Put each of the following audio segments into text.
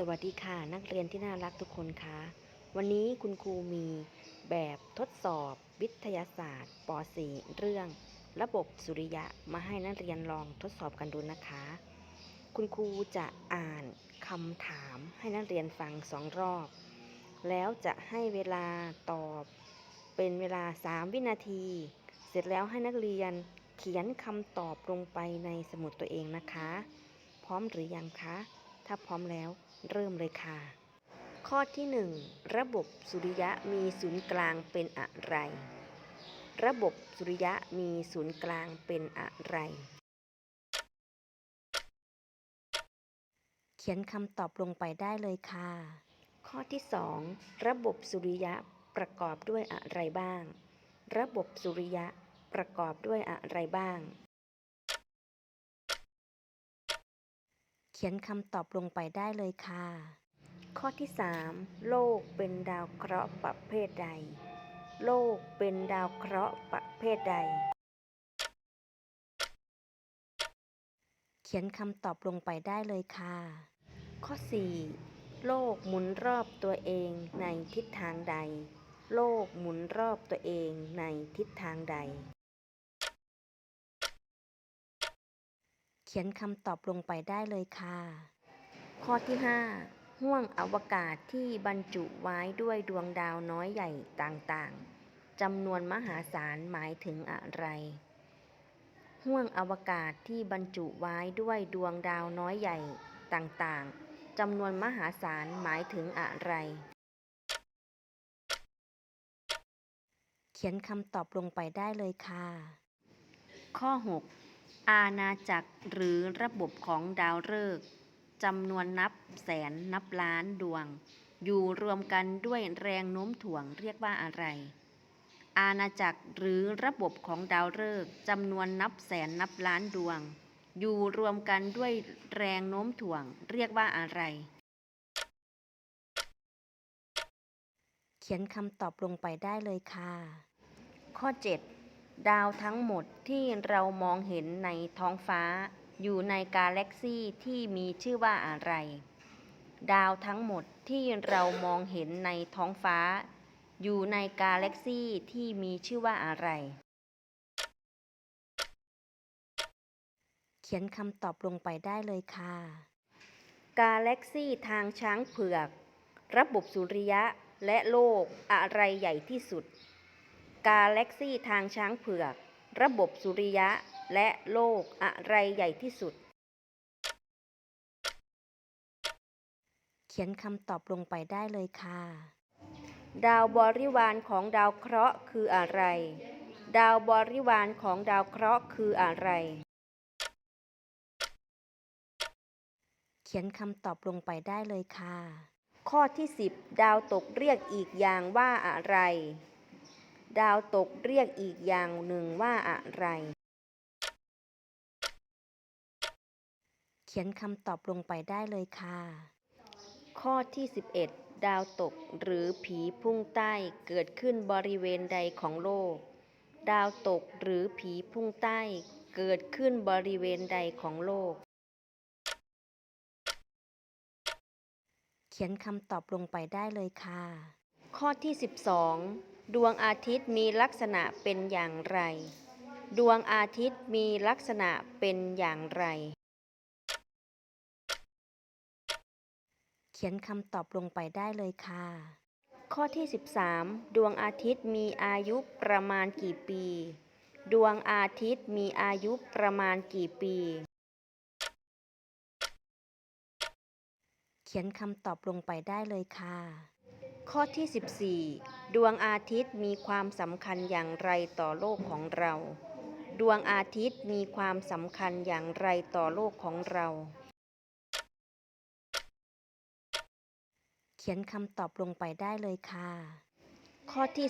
สวัสดีค่ะนักเรียนที่น่ารักทุกคนคะวันนี้คุณครูมีแบบทดสอบวิทยาศาสตร์ป .4 เรื่อง ระบบสุริยะมาให้นักเรียนลองทดสอบกันดูนะคะ คุณครูจะอ่านคำถามให้นักเรียนฟังสองรอบ แล้วจะให้เวลาตอบเป็นเวลา 3 วินาที เสร็จแล้วให้นักเรียนเขียนคำตอบลงไปในสมุดตัวเองนะคะ พร้อมหรือยังคะถ้าพร้อมแล้ว เริ่มเลยค่ะ ข้อที่ 1 ระบบสุริยะมีศูนย์กลางเป็นอะไร ระบบสุริยะมีศูนย์กลางเป็นอะไร เขียนคำตอบลงไปได้เลยค่ะ ข้อที่ 2 ระบบสุริยะประกอบด้วยอะไรบ้าง ระบบสุริยะประกอบด้วยอะไรบ้าง ขียนคำตอบลงไปได้เลยค่ะ ข้อที่ 3 โลกเป็นดาวเคราะห์ประเภทใด โลกเป็นดาวเคราะห์ประเภทใด เขียนคำตอบลงไปได้เลยค่ะ ข้อ 4 โลกหมุนรอบตัวเองในทิศทางใด โลกหมุนรอบตัวเองในทิศทางใด เขียนคำตอบลงไปได้เลยค่ะ ข้อที่ 5ห้วงอวกาศที่บรรจุไว้ด้วยดวงดาวน้อยใหญ่ต่างๆจำนวนมหาศาลหมายถึงอะไรห้วงอวกาศที่บรรจุไว้ด้วยดวงดาวน้อยใหญ่ต่างๆจำนวนมหาศาลหมายถึงอะไร เขียนคำตอบลงไปได้เลยค่ะ ข้อ 6 อาณาจักรหรือระบบของดาวฤกษ์จำนวนนับแสนนับล้านดวง อยู่รวมกันด้วยแรงโน้มถ่วงเรียกว่าอะไร อาณาจักรหรือระบบของดาวฤกษ์จำนวนนับแสนนับล้านดวง อยู่รวมกันด้วยแรงโน้มถ่วงเรียกว่าอะไร เขียนคำตอบลงไปได้เลยค่ะ ข้อ 7 ดาวทั้งหมดที่เรามองเห็นในท้องฟ้า อยู่ในกาแล็กซี่ที่มีชื่อว่าอะไร ดาวทั้งหมดที่เรามองเห็นในท้องฟ้า อยู่ในกาแล็กซี่ที่มีชื่อว่าอะไร เขียนคำตอบลงไปได้เลยค่ะ กาแล็กซี่ทางช้างเผือก ระบบสุริยะและโลกอะไรใหญ่ที่สุด กาแล็กซี่ทางช้างเผือก ระบบสุริยะและโลกอะไรใหญ่ที่สุด เขียนคำตอบลงไปได้เลยค่ะ ดาวบริวารของดาวเคราะห์คืออะไร ดาวบริวารของดาวเคราะห์คืออะไร เขียนคำตอบลงไปได้เลยค่ะ ข้อที่ 10 ดาวตกเรียกอีกอย่างว่าอะไร ดาวตกเรียกอีกอย่างหนึ่งว่าอะไร เขียนคำตอบลงไปได้เลยค่ะ ข้อที่ 11 ดาวตกหรือผีพุ่งใต้เกิดขึ้นบริเวณใดของโลก ดาวตกหรือผีพุ่งใต้เกิดขึ้นบริเวณใดของโลก เขียนคำตอบลงไปได้เลยค่ะ ข้อที่ 12 ดวงอาทิตย์มีลักษณะเป็นอย่างไร ดวงอาทิตย์มีลักษณะเป็นอย่างไร เขียนคำตอบลงไปได้เลยค่ะ ข้อที่ 13 ดวงอาทิตย์มีอายุประมาณกี่ปี ดวงอาทิตย์มีอายุประมาณกี่ปี เขียนคำตอบลงไปได้เลยค่ะ ข้อที่ 14 ดวงอาทิตย์มีความสำคัญอย่างไรต่อโลกของเรา ดวงอาทิตย์มีความสำคัญอย่างไรต่อโลกของเรา เขียนคำตอบลงไปได้เลยค่ะ ข้อที่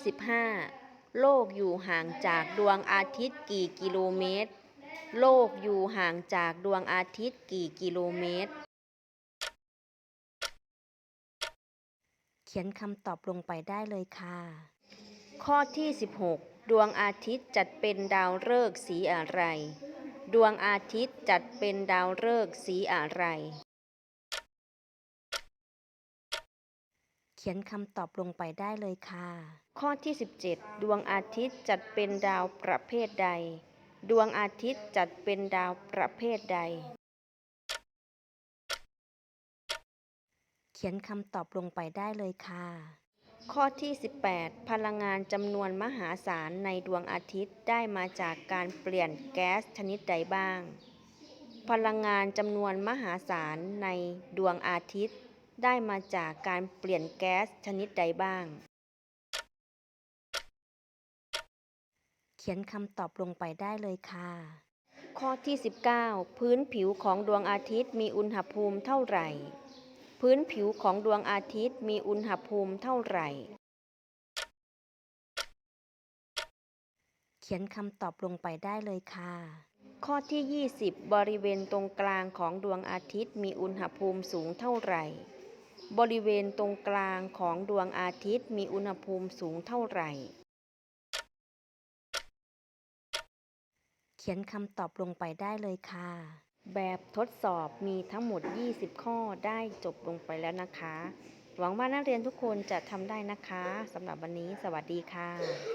15 โลกอยู่ห่างจากดวงอาทิตย์กี่กิโลเมตร โลกอยู่ห่างจากดวงอาทิตย์กี่กิโลเมตร เขียนคำตอบลงไปได้เลยค่ะ ข้อที่ 16 ดวงอาทิตย์จัดเป็นดาวฤกษ์สีอะไร ดวงอาทิตย์จัดเป็นดาวฤกษ์สีอะไร เขียนคำตอบลงไปได้เลยค่ะ ข้อที่ 17 ดวงอาทิตย์จัดเป็นดาวประเภทใด ดวงอาทิตย์จัดเป็นดาวประเภทใด เขียนคำตอบลงไปได้เลยค่ะ ข้อที่ 18 พลังงานจำนวนมหาศาลในดวงอาทิตย์ได้มาจากการเปลี่ยนแก๊สชนิดใดบ้าง พลังงานจำนวนมหาศาลในดวงอาทิตย์ ได้มาจากการเปลี่ยนแก๊สชนิดใดบ้าง เขียนคำตอบลงไปได้เลยค่ะข้อที่ 19 พื้นผิวของดวงอาทิตย์มีอุณหภูมิเท่าไหร่ พื้นผิวของดวงอาทิตย์มีอุณหภูมิเท่าไหร่ เขียนคำตอบลงไปได้เลยค่ะ ข้อที่ 20 บริเวณตรงกลางของดวงอาทิตย์มีอุณหภูมิสูงเท่าไหร่ บริเวณตรงกลางของดวงอาทิตย์มีอุณหภูมิสูงเท่าไหร่ เขียนคำตอบลงไปได้เลยค่ะ แบบทดสอบมีทั้งหมด 20 ข้อได้จบลงไปแล้วนะคะ หวังว่านักเรียนทุกคนจะทำได้นะคะสำหรับวันนี้สวัสดีค่ะ